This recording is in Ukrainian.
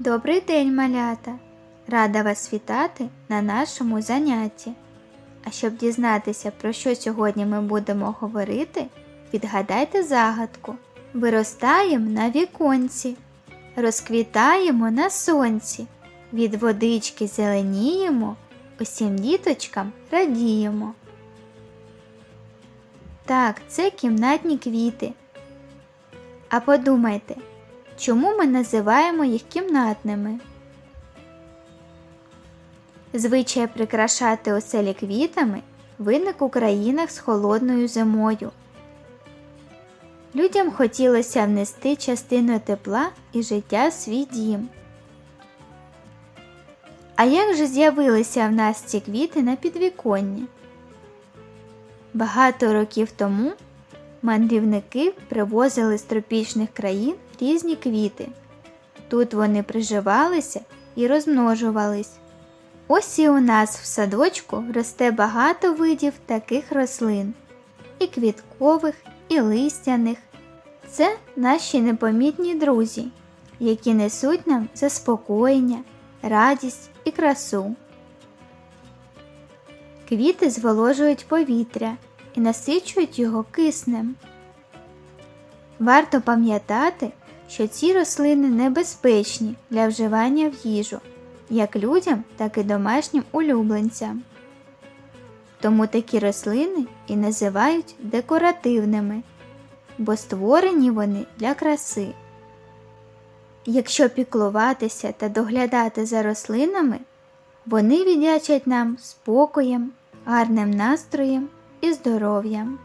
Добрий день, малята! Рада вас вітати на нашому занятті. А щоб дізнатися, про що сьогодні ми будемо говорити, відгадайте загадку. Виростаємо на віконці, розквітаємо на сонці, від водички зеленіємо, усім діточкам радіємо. Так, це кімнатні квіти. А подумайте, чому ми називаємо їх кімнатними? Звичай прикрашати оселі квітами виник у країнах з холодною зимою. Людям хотілося внести частину тепла і життя в свій дім. А як же з'явилися в нас ці квіти на підвіконні? Багато років тому мандрівники привозили з тропічних країн різні квіти. Тут вони приживалися і розмножувались. Ось і у нас в садочку росте багато видів таких рослин і квіткових, і листяних. Це наші непомітні друзі, які несуть нам заспокоєння, радість і красу. Квіти зволожують повітря і насичують його киснем. Варто пам'ятати, що ці рослини небезпечні для вживання в їжу як людям, так і домашнім улюбленцям. Тому такі рослини і називають декоративними, бо створені вони для краси. Якщо піклуватися та доглядати за рослинами, вони віддячать нам спокоєм, гарним настроєм і здоров'ям.